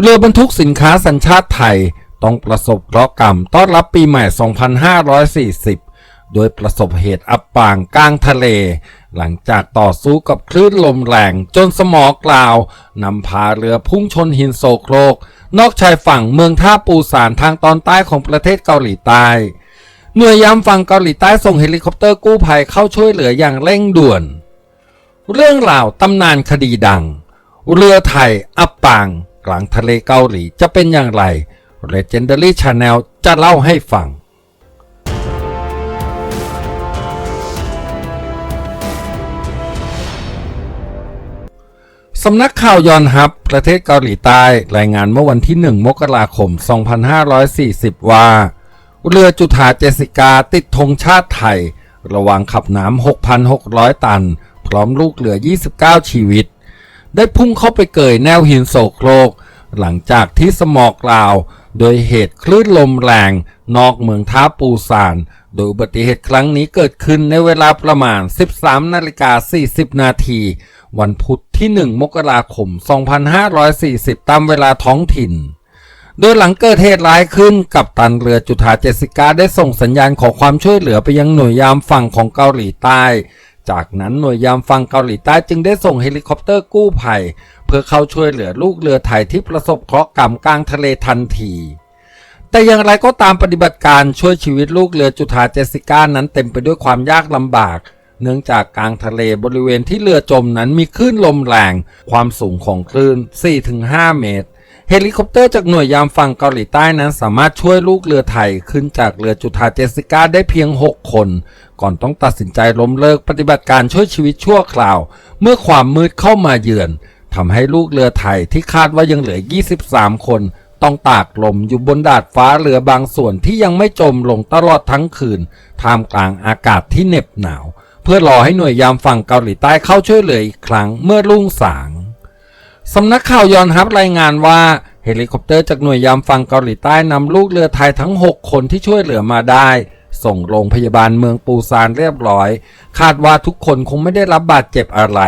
เรือบรรทุกสินค้าสัญชาติไทย ต้องประสบเคราะห์กรรมต้อนรับปีใหม่ 2540 โดยประสบเหตุอับปางกลางทะเล หลังจากต่อสู้กับคลื่นลมแรงจนสมอกล่าวนำพาเรือพุ่งชนหินโซโครก นอกชายฝั่งเมืองท่าปูซานทางตอนใต้ของประเทศเกาหลีใต้หน่วยยามฝั่งเกาหลีใต้ส่งเฮลิคอปเตอร์กู้ภัยเข้าช่วยเหลืออย่างเร่งด่วน เรื่องราวตำนานคดีดัง เรือไทยอับปาง กลางทะเลเกาหลีจะเป็นอย่างไร Legendary Channel จะเล่าให้ฟังสำนักข่าวยอนฮับ ประเทศเกาหลีใต้รายงานเมื่อวันที่ 1 มกราคม 2540 ว่า เรือจุธาเจสิกาติดธงชาติไทย ระหว่างขับน้ำ 6,600 ตัน พร้อมลูกเรือ 29 ชีวิต ได้พุ่งเข้าไปเกยแนวหินโศกโครก หลังจากที่สมอกลาว โดยเหตุคลื่นลมแรง นอกเมืองท่าปูซาน โดยอุบัติเหตุครั้งนี้เกิดขึ้นในเวลาประมาณ 13นาฬิกา40 นาที วันพุธที่ 1 มกราคม 2540 ตามเวลาท้องถิ่นโดยหลังเกิดเหตุร้ายขึ้นกับตันเรือจุธาเจสิกาได้ส่งสัญญาณขอความช่วยเหลือไปยังหน่วยยามฝั่งของเกาหลีใต้ จากนั้นหน่วยยามฝั่งเกาหลีใต้จึงได้ส่งเฮลิคอปเตอร์กู้ภัย เพื่อเข้าช่วยเหลือลูกเรือไทยที่ประสบเคราะห์กรรมกลางทะเลทันที แต่อย่างไรก็ตามปฏิบัติการช่วยชีวิตลูกเรือจุธาเจสิก้านั้นเต็มไปด้วยความยากลำบาก เนื่องจากกลางทะเลบริเวณที่เรือจมนั้นมีคลื่นลมแรง ความสูงของคลื่น 4-5 เมตร เฮลิคอปเตอร์จากหน่วยยามฝั่งเกาหลีใต้นั้นสามารถช่วยลูกเรือไทยขึ้นจากเรือจุธาเจสิก้าได้เพียง 6 คน ก่อนต้องตัดสินใจล้มเลิกปฏิบัติการช่วยชีวิตชั่วคราว เมื่อความมืดเข้ามาเยือนทำให้ลูกเรือไทยที่คาดว่ายังเหลือ 23 คน ต้องตากลมอยู่บนดาดฟ้าเรือบางส่วนที่ยังไม่จมลงตลอดทั้งคืนท่ามกลางอากาศที่เหน็บหนาว เพื่อรอให้หน่วยยามฝั่งเกาหลีใต้เข้าช่วยเหลืออีกครั้งเมื่อรุ่งสาง สำนักข่าวยอนฮับรายงานว่าเฮลิคอปเตอร์จากหน่วยยามฝั่งเกาหลีใต้นำลูกเรือไทยทั้ง 6 คนที่ช่วยเหลือมาได้ ส่งโรงพยาบาลเมืองปูซานเรียบร้อย คาดว่าทุกคนคงไม่ได้รับบาดเจ็บอะไร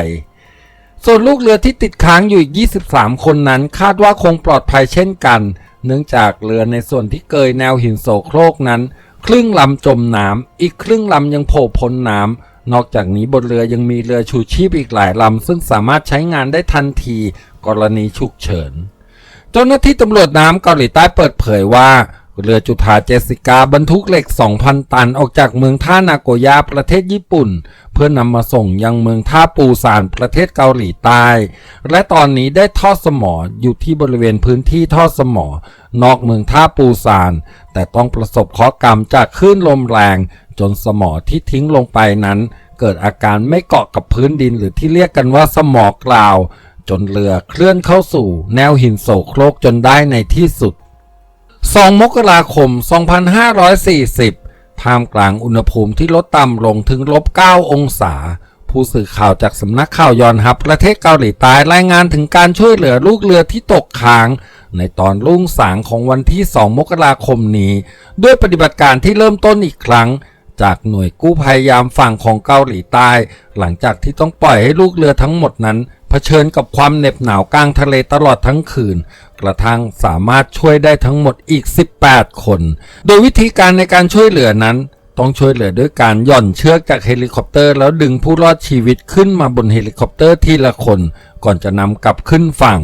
ส่วนลูกเรือที่ติดค้างอยู่อีก 23 คนนั้น คาดว่าคงปลอดภัยเช่นกัน เนื่องจากเรือในส่วนที่เกยแนวหินโศโครกนั้น ครึ่งลำจมน้ำอีกครึ่งลำยังโผล่พ้นน้ำ นอกจากนี้บนเรือยังมีเรือชูชีพอีกหลายลำ ซึ่งสามารถใช้งานได้ทันทีกรณีฉุกเฉิน เจ้าหน้าที่ตำรวจน้ำเกาหลีใต้เปิดเผยว่า เรือจุธาเจสิกาบรรทุกเหล็ก 2,000 ตันออกจากเมืองท่านาโกยาประเทศญี่ปุ่น เพื่อนำมาส่งยังเมืองท่าปูซานประเทศเกาหลีใต้ และตอนนี้ได้ทอดสมออยู่ที่บริเวณพื้นที่ทอดสมอนอกเมืองท่าปูซาน แต่ต้องประสบเคราะห์กรรมจากคลื่นลมแรง จนสมอที่ทิ้งลงไปนั้น เกิดอาการไม่เกาะกับพื้นดินหรือที่เรียกกันว่าสมอกล่าว จนเรือเคลื่อนเข้าสู่ แนวหินโศกโครกจนได้ในที่สุด 2 มกราคม 2540 ท่ามกลางอุณหภูมิที่ลดต่ำลงถึงลบ 9 องศา ผู้สื่อข่าวจากสำนักข่าวยอนฮับประเทศเกาหลีใต้รายงานถึงการช่วยเหลือลูกเรือที่ตกค้างในตอนรุ่งสางของวันที่ 2 มกราคมนี้ ด้วยปฏิบัติการที่เริ่มต้นอีกครั้ง จากหน่วยกู้ภัยยามฝั่งของเกาหลีใต้ หลังจากที่ต้องปล่อยให้ลูกเรือทั้งหมดนั้นเผชิญกับความเหน็บหนาวกลางทะเลตลอดทั้งคืน กระทั่งสามารถช่วยได้ทั้งหมดอีก 18 คน โดยวิธีการในการช่วยเหลือนั้น ต้องช่วยเหลือด้วยการหย่อนเชือกจากเฮลิคอปเตอร์ แล้วดึงผู้รอดชีวิตขึ้นมาบนเฮลิคอปเตอร์ทีละคน ก่อนจะนำกลับขึ้นฝั่ง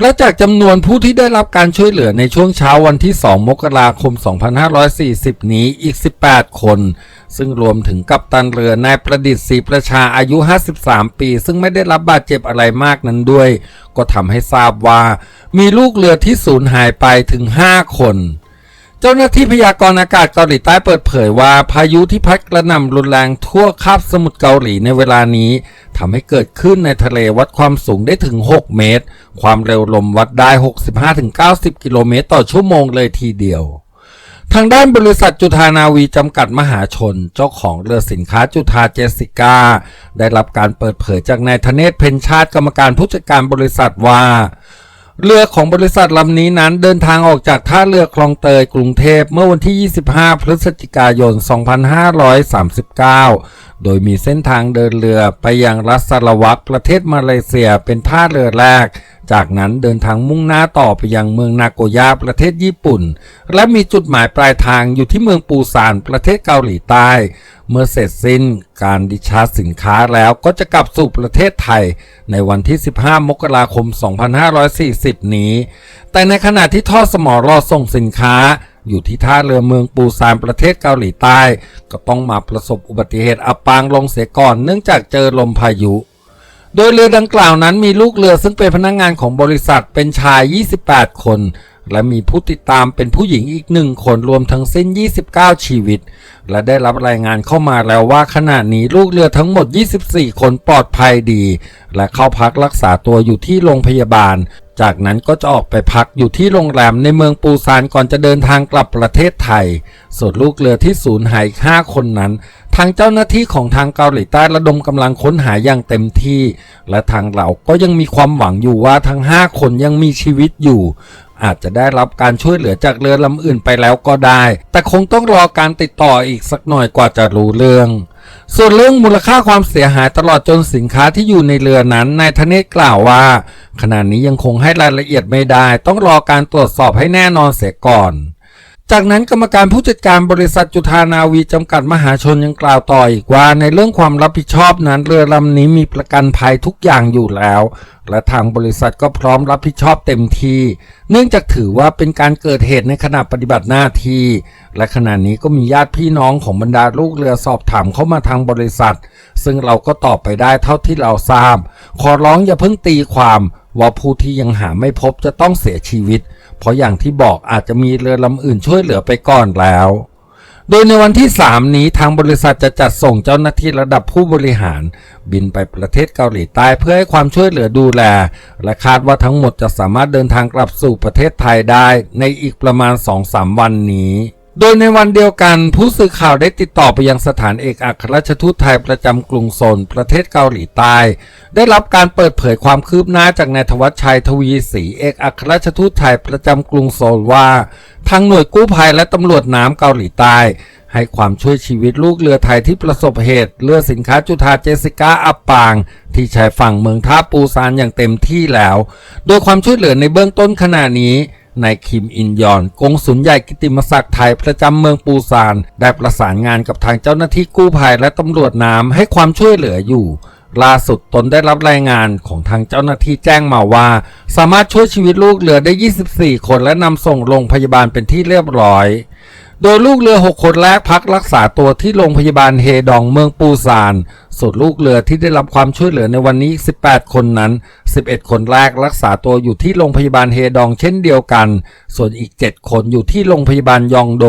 และจากจำนวนผู้ที่ได้รับการช่วยเหลือในช่วงเช้าวันที่ 2 มกราคม 2540 นี้อีก 18 คน ซึ่งรวมถึงกัปตันเรือนายประดิษฐ์ศรีประชาอายุ 53 ปี ซึ่งไม่ได้รับบาดเจ็บอะไรมากนั้นด้วย ก็ทำให้ทราบว่า มีลูกเรือที่สูญหายไปถึง 5 คน เจ้าหน้าที่พยากรณ์อากาศเกาหลีใต้เปิดเผยว่าพายุที่พัดกระหน่ำรุนแรงทั่วคาบสมุทรเกาหลีในเวลานี้ทำให้เกิดขึ้นในทะเลวัดความสูงได้ถึง 6 เมตร ความเร็วลมวัดได้ 65-90 กิโลเมตรต่อชั่วโมงเลยทีเดียวทางด้านบริษัทจุธานาวีจำกัดมหาชน เจ้าของเรือสินค้าจุธาเจสิก้า ได้รับการเปิดเผยจากนายธเนศเพ็ญชาติกรรมการผู้จัดการบริษัทว่า เรือของบริษัทลำนี้นั้นเดินทางออกจากท่าเรือคลองเตยกรุงเทพเมื่อวันที่ 25 พฤศจิกายน 2539 โดยมีเส้นทางเดินเรือไปยังรัสสาลวัตประเทศมาเลเซียเป็นท่าเรือแรก จากนั้นเดินทางมุ่งหน้าต่อไปยังเมืองนาโกย่าประเทศญี่ปุ่น และมีจุดหมายปลายทางอยู่ที่เมืองปูซานประเทศเกาหลีใต้ เมื่อเสร็จสิ้นการดิชาร์จสินค้าแล้วก็จะกลับสู่ประเทศไทย ในวันที่ 15 มกราคม 2540 นี้ แต่ในขณะที่ท่อสมอรอส่งสินค้าอยู่ที่ท่าเรือเมืองปูซานประเทศเกาหลีใต้ ก็ต้องมาประสบอุบัติเหตุอับปางลงเสียก่อนเนื่องจากเจอลมพายุ โดยเรือดังกล่าวนั้นมีลูกเรือซึ่งเป็นพนักงงานของบริษัทเป็นชาย 28 คน และมีผู้ติดตามเป็นผู้หญิงอีกหนึ่งคนรวมทั้งสิ้น 29 ชีวิต และได้รับรายงานเข้ามาแล้วว่าขณะนี้ลูกเรือทั้งหมด 24 คนปลอดภัยดี และเข้าพักรักษาตัวอยู่ที่โรงพยาบาล จากนั้นก็จะออกไปพักอยู่ที่โรงแรมในเมืองปูซานก่อนจะเดินทางกลับประเทศไทย ส่วนลูกเรือที่สูญหายอีก5คนนั้น ทางเจ้าหน้าที่ของทางเกาหลีใต้ระดมกำลังค้นหาอย่างเต็มที่ และทางเราก็ยังมีความหวังอยู่ว่าทั้ง5คนยังมีชีวิตอยู่ อาจจะได้รับการช่วยเหลือจากเรือลำอื่นไปแล้วก็ได้ แต่คงต้องรอการติดต่ออีกสักหน่อยกว่าจะรู้เรื่อง ส่วนเรื่องมูลค่าความเสียหายตลอดจนสินค้าที่อยู่ในเรือนั้นนายธเนศกล่าวว่า ขณะนี้ยังคงให้รายละเอียดไม่ได้ ต้องรอการตรวจสอบให้แน่นอนเสียก่อน จากนั้นกรรมการผู้จัดการบริษัทจุธานาวีจำกัดมหาชนยังกล่าวต่ออีกว่าในเรื่องความรับผิดชอบนั้นเรือลำนี้มีประกันภัยทุกอย่างอยู่แล้ว และทางบริษัทก็พร้อมรับผิดชอบเต็มที่ เนื่องจากถือว่าเป็นการเกิดเหตุในขณะปฏิบัติหน้าที่ และขณะนี้ก็มีญาติพี่น้องของบรรดาลูกเรือสอบถามเข้ามาทางบริษัท ซึ่งเราก็ตอบไปได้เท่าที่เราทราบ ขอร้องอย่าเพิ่งตีความ ว่าผู้ที่ยังหาไม่พบจะต้องเสียชีวิต เพราะอย่างที่บอกอาจจะมีเรือลำอื่นช่วยเหลือไปก่อนแล้ว โดยในวันที่ 3 นี้ทางบริษัทจะจัดส่งเจ้าหน้าที่ระดับผู้บริหาร บินไปประเทศเกาหลีใต้เพื่อให้ความช่วยเหลือดูแล และคาดว่าทั้งหมดจะสามารถเดินทางกลับสู่ประเทศไทยได้ในอีกประมาณ 2-3 วันนี้ โดยในวันเดียวกันผู้สื่อข่าวได้ติดต่อไปยังสถานเอกอัครราชทูตไทยประจำกรุงโซลประเทศเกาหลีใต้ ได้รับการเปิดเผยความคืบหน้าจากนายธวัชชัยทวีศรีเอกอัครราชทูตไทยประจำกรุงโซลว่าทางหน่วยกู้ภัยและตำรวจน้ำเกาหลีใต้ ให้ความช่วยชีวิตลูกเรือไทยที่ประสบเหตุ เรือสินค้าจุธาเจสิก้าอับปาง ที่ชายฝั่งเมืองท่าปูซานอย่างเต็มที่แล้ว โดยความช่วยเหลือในเบื้องต้นขณะนี้ นายคิมอินยอนกงสุลใหญ่กิติมศักดิ์ไทยประจำเมืองปูซาน ได้ประสานงานกับทางเจ้าหน้าที่กู้ภัยและตำรวจน้ำให้ความช่วยเหลืออยู่ ล่าสุดตนได้รับรายงานของทางเจ้าหน้าที่แจ้งมาว่า สามารถช่วยชีวิตลูกเหลือได้ 24 คนและนำส่งโรงพยาบาลเป็นที่เรียบร้อย โดยลูกเรือ 6 คนแรกพักรักษาตัวที่โรงพยาบาลเฮดองเมืองปูซาน ส่วนลูกเรือที่ได้รับความช่วยเหลือในวันนี้ 18 คนนั้น 11 คนแรกรักษาตัวอยู่ที่โรงพยาบาลเฮดองเช่นเดียวกัน ส่วนอีก 7 คนอยู่ที่โรงพยาบาลยองโด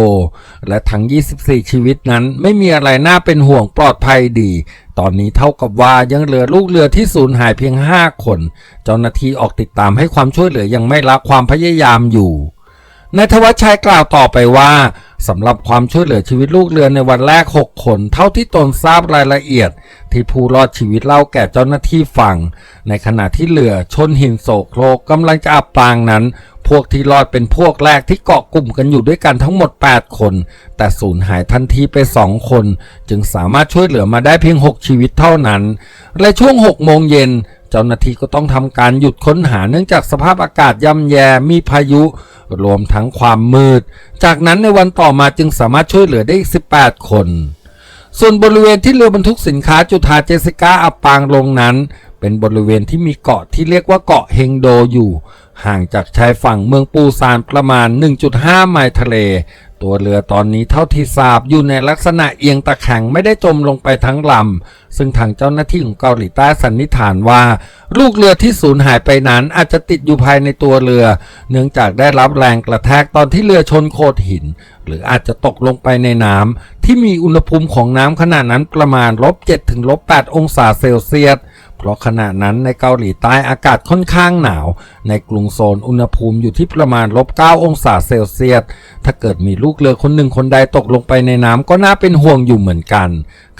และทั้ง 24 ชีวิตนั้นไม่มีอะไรน่าเป็นห่วงปลอดภัยดี ตอนนี้เท่ากับว่ายังเหลือลูกเรือที่สูญหายเพียง 5 คน เจ้าหน้าที่ออกติดตามให้ความช่วยเหลือยังไม่ละความพยายามอยู่นายธวัชชัยกล่าวต่อไปว่า สำหรับความช่วยเหลือชีวิตลูกเรือในวันแรก 6 คน เท่าที่ตนทราบรายละเอียด ที่ผู้รอดชีวิตเล่าแก่เจ้าหน้าที่ฟัง ในขณะที่เรือชนหินโศกโครกกำลังจะอับปางนั้น กที่รอดเป็นพวกแรกที่เกาะกลุ่มกันอยู่ด้วยกันทั้งหมด 8 คน แต่สูญหายทันทีไป 2 คน จึงสามารถช่วยเหลือมาได้เพียง 6 ชีวิตเท่านั้น และช่วง 6 โมงเย็น เจ้าหน้าที่ก็ต้องทำการหยุดค้นหาเนื่องจากสภาพอากาศย่ำแย่มีพายุ รวมทั้งความมืด จากนั้นในวันต่อมาจึงสามารถช่วยเหลือได้อีก 18 คนส่วนบริเวณที่เรือบรรทุกสินค้าจุธาเจสิก้าอับปางลงนั้น เป็นบริเวณที่มีเกาะที่เรียกว่าเกาะเฮงโดอยู่ ห่างจากชายฝั่งเมืองปูซานประมาณ 1.5 ไมล์ทะเล ตัวเรือตอนนี้เท่าที่ทราบอยู่ในลักษณะเอียงตะแคงไม่ได้จมลงไปทั้งลำ ซึ่งทางเจ้าหน้าที่ของเกาหลีใต้สันนิษฐานว่า ลูกเรือที่สูญหายไปนั้นอาจจะติดอยู่ภายในตัวเรือ เนื่องจากได้รับแรงกระแทกตอนที่เรือชนโขดหิน หรืออาจจะตกลงไปในน้ำที่มีอุณหภูมิของน้ำขณะนั้นประมาณลบ7ถึงลบ8องศาเซลเซียส เพราะขณะนั้นในเกาหลีใต้อากาศค่อนข้างหนาว ในกรุงโซนอุณหภูมิอยู่ที่ประมาณลบ9องศาเซลเซียส ถ้าเกิดมีลูกเรือคนหนึ่งคนใดตกลงไปในน้ำก็น่าเป็นห่วงอยู่เหมือนกัน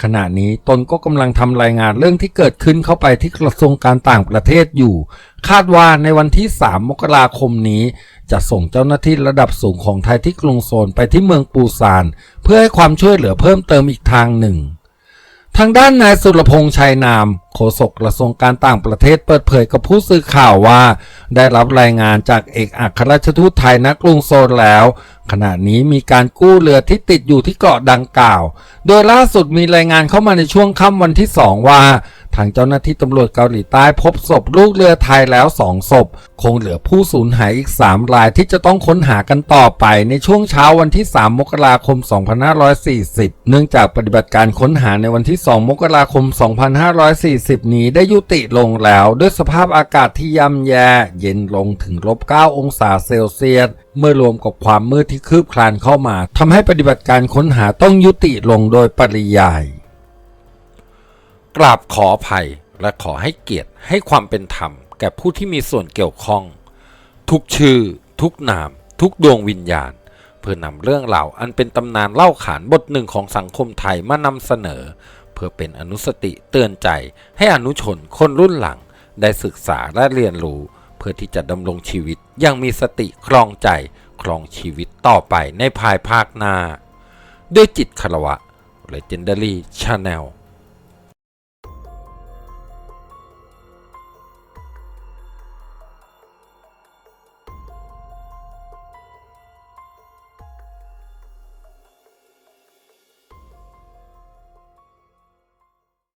ขณะนี้ตนก็กำลังทำรายงานเรื่องที่เกิดขึ้นเข้าไปที่กระทรวงการต่างประเทศอยู่ คาดว่าในวันที่ 3 มกราคมนี้ จะส่งเจ้าหน้าที่ระดับสูงของไทยที่กรุงโซนไปที่เมืองปูซาน เพื่อให้ความช่วยเหลือเพิ่มเติมอีกทางหนึ่งทางด้านนายสุรพงษ์ชัยนาม โฆษกกระทรวงการต่างประเทศเปิดเผยกับผู้สื่อข่าวว่า ได้รับรายงานจากเอกอัครราชทูตไทยณกรุงโซลแล้ว ขณะนี้มีการกู้เรือที่ติดอยู่ที่เกาะดังกล่าว โดยล่าสุดมีรายงานเข้ามาในช่วงค่ำวันที่ 2 ว่า ทางเจ้าหน้าที่ตำรวจเกาหลีใต้พบศพลูกเรือไทยแล้ว2ศพ คงเหลือผู้สูญหายอีก 3 รายที่จะต้องค้นหากันต่อไปในช่วงเช้าวันที่ 3 มกราคม 2540 เนื่องจากปฏิบัติการค้นหาในวันที่ 2 มกราคม 2540นี้ได้ยุติลงแล้วด้วยสภาพอากาศที่ย่ำแย่เย็นลงถึงลบ 9 องศาเซลเซียส เมื่อรวมกับความมืดที่คืบคลานเข้ามาทำให้ปฏิบัติการค้นหาต้องยุติลงโดยปริยาย กราบขออภัยและขอให้เกียรติให้ความเป็นธรรม แก่ผู้ที่มีส่วนเกี่ยวข้อง ทุกชื่อ ทุกนาม ทุกดวงวิญญาณ เพื่อนำเรื่องราวอันเป็นตำนานเล่าขานบทหนึ่งของสังคมไทยมานำเสนอ พื่อเป็นอนุสติเตือนใจให้อนุชนคนรุ่นหลัง ได้ศึกษาและเรียนรู้ เพื่อที่จะดำรงชีวิตอยังมีสติครองใจครองชีวิตต่อไปในภายภาคหน้า ด้วยจิตคารวะ Legendary Channel